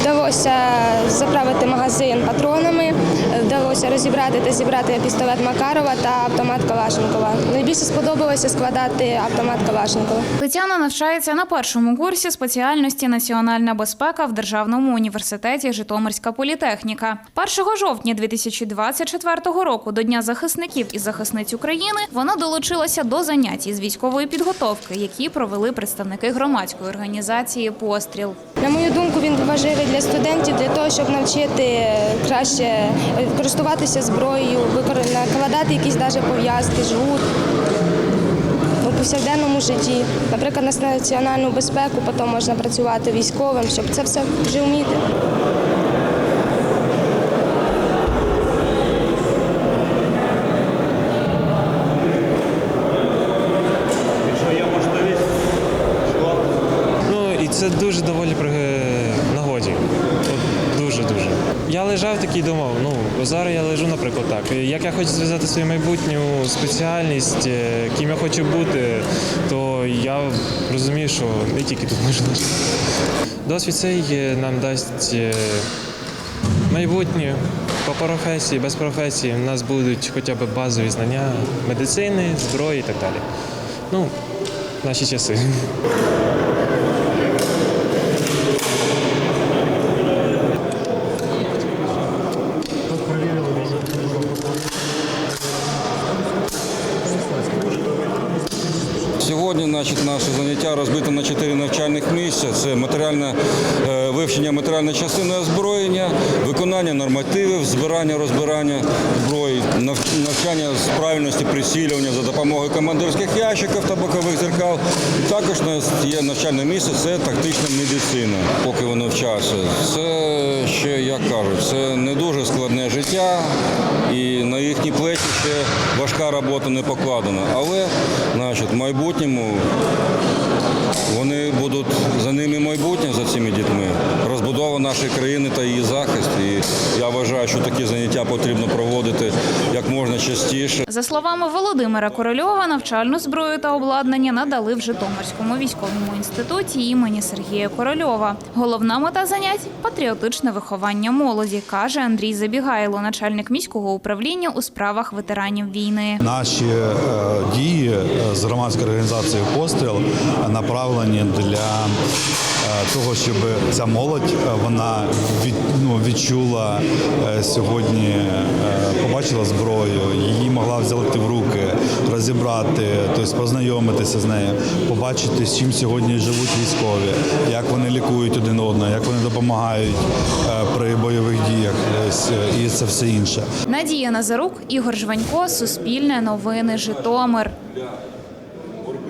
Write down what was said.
вдалося заправити магазин патронами, вдалося розібрати та зібрати пістолет Макарова та автомат Калашникова. Найбільше сподобалося складати автомат Калашникова. Тетяна навчається на першому курсі спеціальності національна безпека в Державному університеті Житомирська політехніка. 1 жовтня 2024 року, до Дня захисників і захисниць України, вона долучилася до занять із військової підготовки, які провели представники громадської організації Постріл. На мою думку, він важливий для студентів для того, щоб навчити краще е, користуватися зброєю, накладати якісь навіть пов'язки, жгут у повсякденному житті. Наприклад, на національну безпеку, потім можна працювати військовим, щоб це все вже вміти. Ну це дуже доволі при. От дуже дуже. Я лежав такий думав, ну зараз я лежу, наприклад, так. Як я хочу зв'язати свою майбутню спеціальність, е, ким я хочу бути, то я розумію, що не тільки тут можна. Досвід цей е, нам дасть е, майбутнє по професії, без професії. У нас будуть хоча б базові знання медицини, зброї і так далі. Ну, наші часи. Значить, наше заняття розбито на чотири навчальних місця. Це матеріальне е, вивчення матеріальної частини озброєння, виконання нормативів, збирання, розбирання зброї, навчання з правильності прицілювання за допомогою командирських ящиків та бокових зеркал. Також є навчальне місце, це тактична медицина. Поки вони вчаться. Це ще, як кажуть, це не дуже складне життя, їхні плечі ще важка робота не покладена. Але значить, в майбутньому вони будуть за ними майбутнє, за цими дітьми, розбудова нашої країни та її захист. І я вважаю, що такі заняття потрібно проводити як можна частіше. За словами Володимира Корольова, навчальну зброю та обладнання надали в Житомирському військовому інституті імені Сергія Корольова. Головна мета занять патріотичне виховання молоді, каже Андрій Забігайло, начальник міського управління у справах ветеранів війни. Наші е, дії е, з громадською організацією Постріл направлені для е, того, щоб ця молодь е, вона від, ну, відчула е, сьогодні, побачила зброю, її могла взяти в руки, розібрати, тобто познайомитися з нею, побачити, з чим сьогодні живуть військові, як вони лікують один одного, як вони допомагають при бойових діях і це все інше. Надія Назарук, Ігор Жванько, Суспільне новини, Житомир.